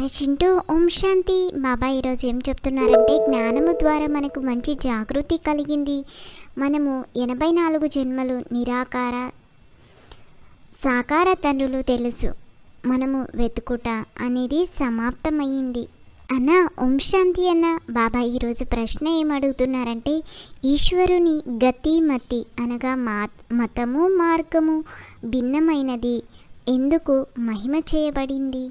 అరే చింటూ ఓం శాంతి. బాబా ఈరోజు ఏం చెప్తున్నారంటే జ్ఞానము ద్వారా మనకు మంచి జాగృతి కలిగింది. మనము ఎనభై నాలుగు జన్మలు నిరాకార సాకార తండ్రులు తెలుసు. మనము వెతుకుట అనేది సమాప్తమయ్యింది. అన్న ఓం శాంతి అన్న బాబా ఈరోజు ప్రశ్న ఏమడుగుతున్నారంటే ఈశ్వరుని గతి మతి అనగా మా మతము మార్గము భిన్నమైనది. ఎందుకు మహిమ చేయబడింది?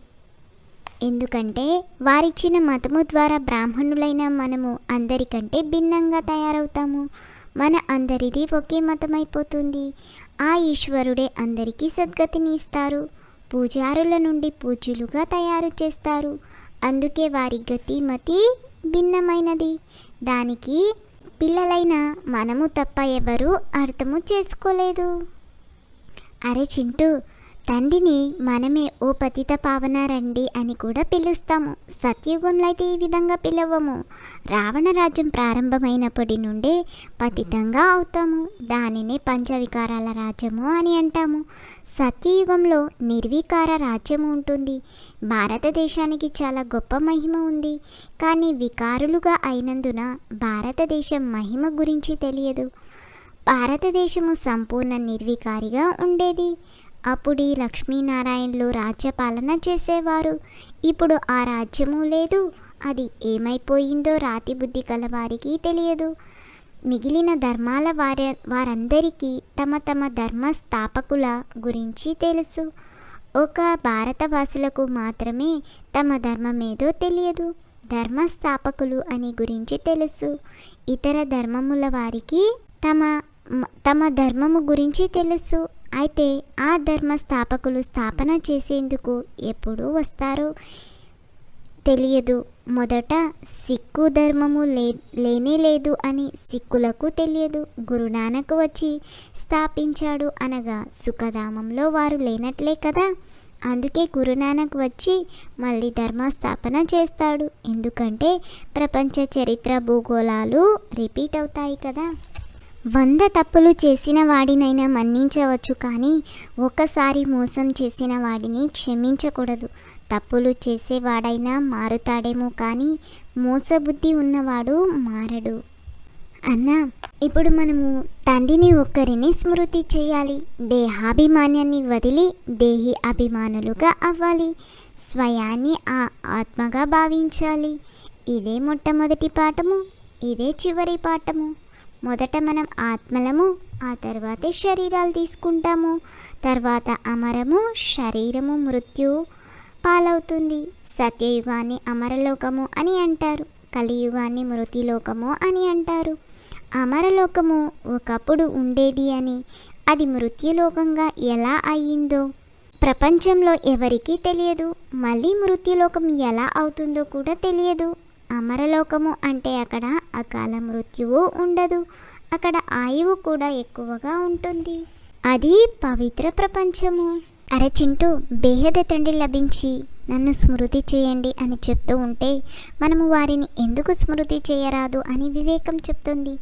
ఎందుకంటే వారిచ్చిన మతము ద్వారా బ్రాహ్మణులైన మనము అందరికంటే భిన్నంగా తయారవుతాము. మన అందరిది ఒకే మతమైపోతుంది. ఆ ఈశ్వరుడే అందరికీ సద్గతిని ఇస్తారు పూజారుల నుండి పూజలుగా తయారు చేస్తారు. అందుకే వారి గతి మతి భిన్నమైనది. దానికి పిల్లలైన మనము తప్ప ఎవరూ అర్థము చేసుకోలేదు. అరే చింటూ తండ్రిని మనమే ఓ పతిత పావన రండి అని కూడా పిలుస్తాము. సత్యుగంలో అయితే ఈ విధంగా పిలవము. రావణ రాజ్యం ప్రారంభమైనప్పటి నుండే పతితంగా అవుతాము. దానినే పంచవికారాల రాజ్యము అని అంటాము. సత్యయుగంలో నిర్వికార రాజ్యం ఉంటుంది. భారతదేశానికి చాలా గొప్ప మహిమ ఉంది. కానీ వికారులుగా అయినందున భారతదేశం మహిమ గురించి తెలియదు. భారతదేశము సంపూర్ణ నిర్వికారిగా ఉండేది. అప్పుడు ఈ లక్ష్మీనారాయణలు రాజ్యపాలన చేసేవారు. ఇప్పుడు ఆ రాజ్యము లేదు. అది ఏమైపోయిందో రాతి బుద్ధి కలవారికి తెలియదు. మిగిలిన ధర్మాల వారి వారందరికీ తమ తమ ధర్మ స్థాపకుల గురించి తెలుసు. ఒక భారతవాసులకు మాత్రమే తమ ధర్మమేదో తెలియదు. ధర్మ స్థాపకులు అని గురించి తెలుసు. ఇతర ధర్మముల వారికి తమ తమ ధర్మము గురించి తెలుసు. అయితే ఆ ధర్మ స్థాపకులు స్థాపన చేసేందుకు ఎప్పుడు వస్తారో. తెలియదు. మొదట సిక్కు ధర్మము లే లేనే లేదు అని సిక్కులకు తెలియదు. గురునానక్ వచ్చి స్థాపించాడు అనగా సుఖధామంలో వారు లేనట్లే కదా? అందుకే గురునానక్ వచ్చి మళ్ళీ ధర్మ స్థాపన చేస్తాడు. ఎందుకంటే ప్రపంచ చరిత్ర భూగోళాలు రిపీట్ అవుతాయి కదా? వంద తప్పులు చేసిన వాడినైనా మన్నించవచ్చు కానీ ఒకసారి మోసం చేసిన వాడిని క్షమించకూడదు. తప్పులు చేసేవాడైనా మారుతాడేమో కానీ మోసబుద్ధి ఉన్నవాడు మారడు. అన్న ఇప్పుడు మనము తండ్రిని ఒక్కరిని స్మృతి చేయాలి. దేహాభిమాన్యాన్ని వదిలి దేహి అభిమానులుగా అవ్వాలి. స్వయాన్ని ఆ ఆత్మగా భావించాలి. ఇదే మొట్టమొదటి పాఠము ఇదే చివరి పాఠము. మొదట మనం ఆత్మలము ఆ తర్వాతే శరీరాలు తీసుకుంటాము. తర్వాత అమరము శరీరము మృత్యు పాలవుతుంది. సత్యయుగాన్ని అమరలోకము అని అంటారు. కలియుగాన్ని మృతిలోకము అని అంటారు. అమరలోకము ఒకప్పుడు ఉండేది అని అది మృత్యులోకంగా ఎలా అయ్యిందో ప్రపంచంలో ఎవరికీ తెలియదు. మళ్ళీ మృత్యులోకం ఎలా అవుతుందో కూడా తెలియదు. అమరలోకము అంటే అక్కడ అకాల మృత్యువు ఉండదు. అక్కడ ఆయువు కూడా ఎక్కువగా ఉంటుంది. అది పవిత్ర ప్రపంచము. అరచింటూ బేహద తండ్రి లభించి నన్ను స్మృతి చేయండి అని చెప్తూ ఉంటే మనము వారిని ఎందుకు స్మృతి చేయరాదు అని వివేకం చెప్తుంది.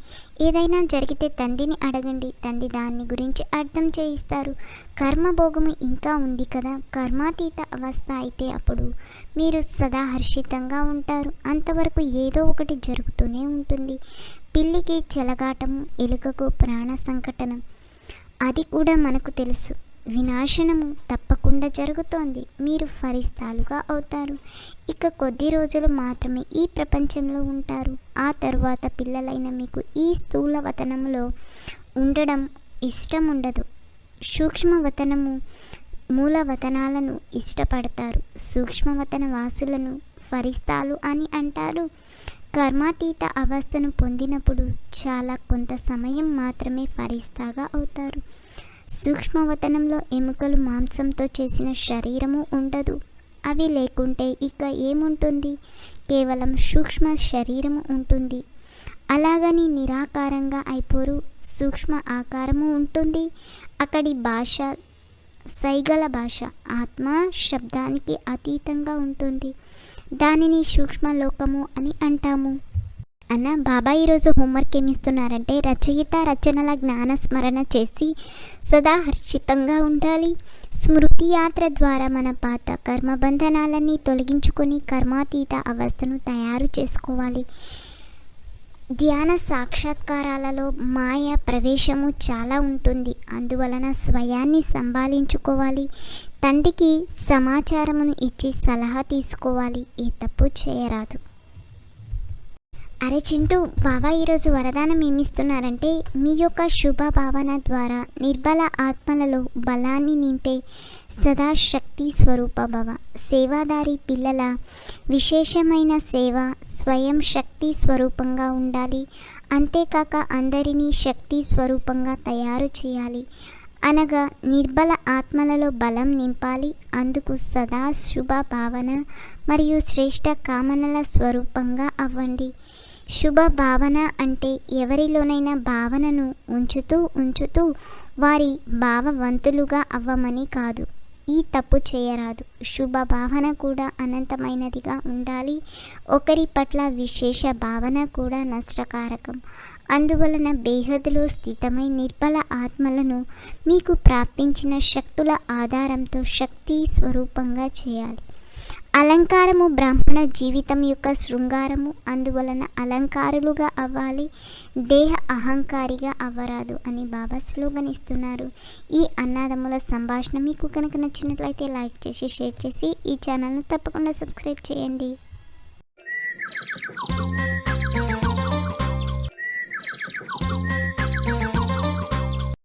ఏదైనా జరిగితే తండ్రిని అడగండి. తండ్రి దాన్ని గురించి అర్థం చేయిస్తారు. కర్మభోగము ఇంకా ఉంది కదా. కర్మాతీత అవస్థ అయితే అప్పుడు మీరు సదా హర్షితంగా ఉంటారు. అంతవరకు ఏదో ఒకటి జరుగుతూనే ఉంటుంది. పిల్లికి చెలగాటము ఎలుకకు ప్రాణ సంకటనం అది కూడా మనకు తెలుసు. వినాశనము తప్పకుండా జరుగుతోంది. మీరు ఫరిస్తాలుగా అవుతారు. ఇక కొద్ది రోజులు మాత్రమే ఈ ప్రపంచంలో ఉంటారు. ఆ తరువాత పిల్లలైన మీకు ఈ స్థూల వతనంలో ఉండడం ఇష్టం ఉండదు సూక్ష్మవతనము మూలవతనాలను ఇష్టపడతారు. సూక్ష్మవతన వాసులను ఫరిస్తాలు అని అంటారు. కర్మాతీత అవస్థను పొందినప్పుడు చాలా కొంత సమయం మాత్రమే ఫరిస్తాగా అవుతారు. సూక్ష్మవతనంలో ఎముకలు మాంసంతో చేసిన శరీరము ఉండదు. అవి లేకుంటే ఇక ఏముంటుంది? కేవలం సూక్ష్మ శరీరము ఉంటుంది. అలాగని నిరాకారంగా అయిపోరు. సూక్ష్మ ఆకారము ఉంటుంది. అక్కడి భాష సైగల భాష. ఆత్మ శబ్దానికి అతీతంగా ఉంటుంది. దానిని సూక్ష్మలోకము అని అంటాము. అన్న బాబా ఈరోజు హోంవర్క్ ఏమి ఇస్తున్నారంటే రచయిత రచనల జ్ఞాన స్మరణ చేసి సదా హర్షితంగా ఉండాలి. స్మృతి యాత్ర ద్వారా మన పాత కర్మబంధనాలన్నీ తొలగించుకొని కర్మాతీత అవస్థను తయారు చేసుకోవాలి. ధ్యాన సాక్షాత్కారాలలో మాయ ప్రవేశము చాలా ఉంటుంది. అందువలన స్వయాన్ని సంభాళించుకోవాలి. తండ్రికి సమాచారమును ఇచ్చి సలహా తీసుకోవాలి. ఏ తప్పు చేయరాదు. అరే చింటూ బాబా ఈరోజు వరదానం ఏమిస్తున్నారంటే మీ యొక్క శుభ భావన ద్వారా నిర్బల ఆత్మలలో బలాన్ని నింపే సదా శక్తి స్వరూప భవ. సేవాదారి పిల్లల విశేషమైన సేవ స్వయం శక్తి స్వరూపంగా ఉండాలి. అంతేకాక అందరినీ శక్తి స్వరూపంగా తయారు చేయాలి. అనగా నిర్బల ఆత్మలలో బలం నింపాలి. అందుకు సదా శుభ భావన మరియు శ్రేష్ట కామనల స్వరూపంగా అవ్వండి. శుభ భావన అంటే ఎవరిలోనైనా భావనను ఉంచుతూ ఉంచుతూ వారి భావవంతులుగా అవ్వమని కాదు. ఈ తప్పు చేయరాదు. శుభ భావన కూడా అనంతమైనదిగా ఉండాలి. ఒకరి పట్ల విశేష భావన కూడా నష్టకారకం. అందువలన బేహద్లో స్థితమై నిర్బల ఆత్మలను మీకు ప్రాప్తించిన శక్తుల ఆధారంతో శక్తి స్వరూపంగా చేయాలి. అలంకారము బ్రాహ్మణ జీవితం యొక్క శృంగారము. అందువలన అలంకారులుగా అవ్వాలి దేహ అహంకారిగా అవ్వరాదు అని బాబా స్లోగన్ ఇస్తున్నారు. ఈ అన్నాదమ్ముల సంభాషణ మీకు కనుక నచ్చినట్లయితే లైక్ చేసి షేర్ చేసి ఈ ఛానల్ను తప్పకుండా సబ్స్క్రైబ్ చేయండి.